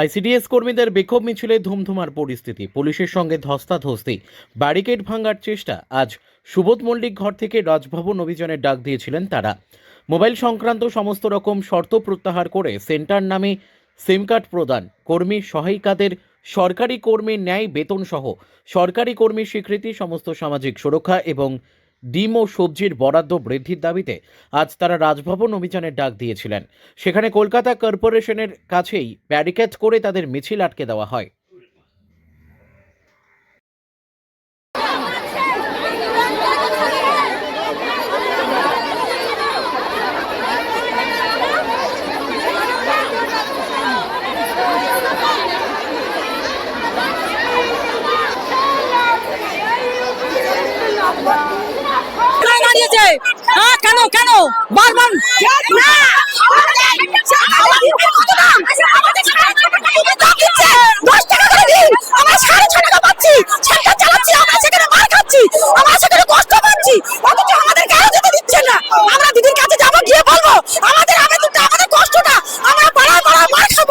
ICDS কর্মীদের বিক্ষোভ মিছিলে ধুমধুমার পরিস্থিতি। পুলিশের সঙ্গে ধস্তাধস্তি। ব্যারিকেড ভাঙার চেষ্টা। আজ সুবোধ মল্লিক ঘর থেকে রাজভবন অভিযানের ডাক দিয়েছিলেন তারা। মোবাইল সংক্রান্ত সমস্ত রকম শর্ত প্রত্যাহার করে সেন্টার নামে সিম কার্ড প্রদান। কর্মী সহায়িকাদের সরকারি কর্মীর ন্যায় বেতন সহ সরকারি কর্মীর স্বীকৃতি, সমস্ত সামাজিক সুরক্ষা এবং ডিম ও সবজির বরাদ্দ বৃদ্ধির দাবিতে আজ তারা রাজভবন অভিযানের ডাক দিয়েছিলেন। সেখানে কলকাতা কর্পোরেশনের কাছেই ব্যারিকেড করে তাদের মিছিল আটকে দেওয়া হয়। দাঁড়িয়েছে হ্যাঁ কেন কেন? বারবার আমরা দিদির কাছে যাব গিয়ে বলব আমাদের আবেদনটা আমাদের কষ্টটা আমরা পাড়া পাড়া মার খাব।